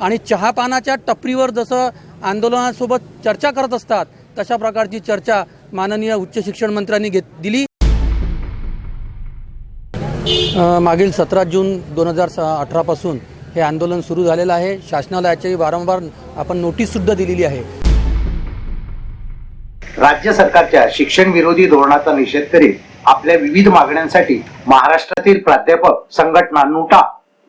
आणि चहापानाच्या टपरीवर जसं आंदोलनासोबत चर्चा करत असतात तशा प्रकारची चर्चा माननीय उच्च शिक्षण मंत्र्यांनी घेत दिली. मागील सतरा जून दोन हजार अठरापासून हे आंदोलन सुरू झालेलं आहे. शासनाला वारंवार आपण नोटीससुद्धा दिलेली आहे. राज्य सरकारच्या शिक्षण विरोधी धोरणाचा निषेध करीत आपल्या विविध मागण्यांसाठी महाराष्ट्रातील प्राध्यापक संघटना नुटा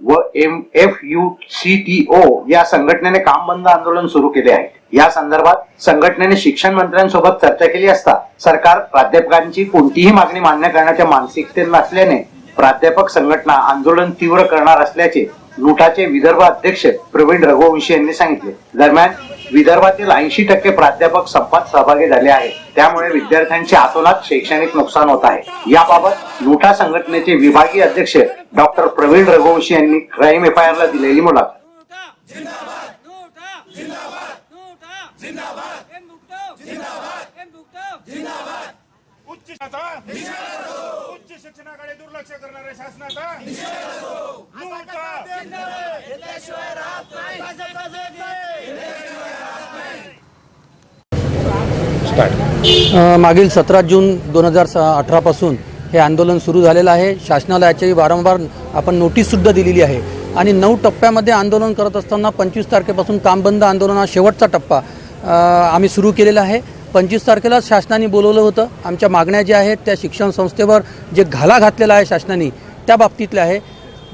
व M F U C T O या संघटनेने काम बंद आंदोलन सुरू केले आहे. या संदर्भात संघटनेने शिक्षण मंत्र्यांसोबत चर्चा केली असता सरकार प्राध्यापकांची कोणतीही मागणी मान्य करण्याच्या मानसिकतेत नसल्याने प्राध्यापक संघटना आंदोलन तीव्र करणार असल्याचे लुटाचे विदर्भ अध्यक्ष प्रवीण रघुवंशी यांनी सांगितले. दरम्यान विदर्भातील ऐंशी टक्के प्राध्यापक संपात सहभागी झाले आहेत. त्यामुळे विद्यार्थ्यांचे आतोनात शैक्षणिक नुकसान होत आहे. याबाबत लुटा संघटनेचे विभागीय अध्यक्ष डॉक्टर प्रवीण रघुवंशी यांनी क्राईम एफ आय आर ला दिलेली मुलाखत. जिंदाबाद! उच्च उच्च शिक्षणाकडे दुर्लक्ष करणाऱ्या शासनाचा. मागील सतरा जून दोन हजार अठरापासून हे आंदोलन सुरू झालेलं आहे. शासनाला याची वारंवार आपण नोटीससुद्धा दिलेली आहे. आणि नऊ टप्प्यामध्ये आंदोलन करत असताना पंचवीस तारखेपासून काम बंद आंदोलन हा शेवटचा टप्पा आम्ही सुरू केलेला आहे. पंचवीस तारखेला शासनाने बोलवलं होतं. आमच्या मागण्या ज्या आहेत त्या शिक्षण संस्थेवर जे घाला घातलेला आहे शासनाने त्या बाबतीतल्या आहे.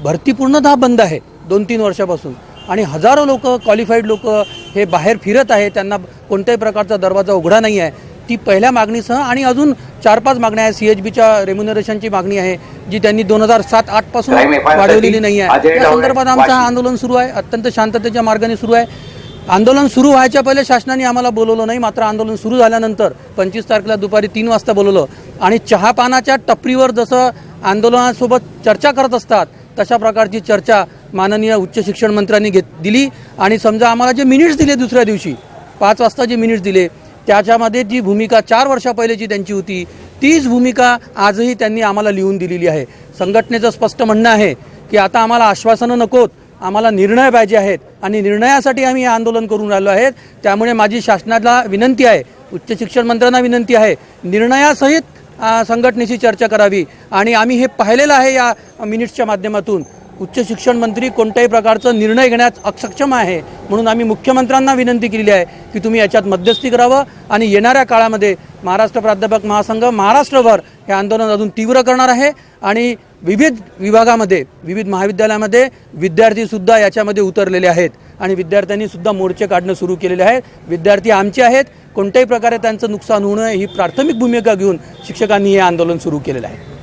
भरती पूर्णतः बंद आहे दोन तीन वर्षापासून. आणि हजारो लोक क्वालिफाईड लोक हे बाहेर फिरत आहे त्यांना कोणत्याही प्रकारचा दरवाजा उघडा नाही आहे. ती पहिल्या मागणीसह आणि अजून चार पाच मागण्या आहेत. सी एच बीच्या रेम्युनरेशनची मागणी आहे जी त्यांनी दोन हजार सात आठपासून Crime FIR वाढवलेली नाही आहे. अजय या ढवळे, संदर्भात आमचं. आंदोलन सुरू आहे अत्यंत शांततेच्या मार्गाने सुरू आहे. आंदोलन सुरू व्हायच्या पहिले शासनाने आम्हाला बोलवलं नाही मात्र आंदोलन सुरू झाल्यानंतर पंचवीस तारखेला दुपारी तीन वाजता बोलवलं. आणि चहापानाच्या टपरीवर जसं आंदोलनासोबत चर्चा करत असतात तशा प्रकारची चर्चा माननीय उच्च शिक्षण मंत्र्यांनी घेत दिली. आणि समजा आम्हाला जे मिनिट्स दिले दुसऱ्या दिवशी पाच वाजता जे मिनिट्स दिले त्याच्यामध्ये जी भूमिका चार वर्षा पहिलेची त्यांची होती तीच भूमिका आजही त्यांनी आम्हाला लिहून दिलेली आहे. संघटनेचं स्पष्ट म्हणणं आहे की आता आम्हाला आश्वासनं नकोत आम्हाला निर्णय पाहिजे आहेत. आणि निर्णयासाठी आम्ही हे आंदोलन करून राहिलो आहेत. त्यामुळे माझी शासनाला विनंती आहे उच्च शिक्षण मंत्र्यांना विनंती आहे निर्णयासहित संघटनेशी चर्चा करावी. आणि आम्ही हे पाहिलेलं आहे या मिनिट्सच्या माध्यमातून. उच्च शिक्षण मंत्री कोणत्याही प्रकारचा निर्णय घेण्यास अक्षम आहे. म्हणून आम्ही मुख्यमंत्र्यांना विनंती केलेली आहे की तुम्ही याच्यात मध्यस्थी करावं आणि येणाऱ्या काळामध्ये महाराष्ट्र प्राध्यापक महासंघ महाराष्ट्रभर हे आंदोलन अजून तीव्र करणार आहे आणि विविध विभागामध्ये विविध महाविद्यालयामध्ये विद्यार्थीसुद्धा याच्यामध्ये उतरलेले आहेत आणि विद्यार्थ्यांनीसुद्धा मोर्चे काढणं सुरू केलेले आहेत. विद्यार्थी आमचे आहेत. कोणत्याही प्रकारे त्यांचं नुकसान होऊ नये ही प्राथमिक भूमिका घेऊन शिक्षकांनी हे आंदोलन सुरू केलेलं आहे.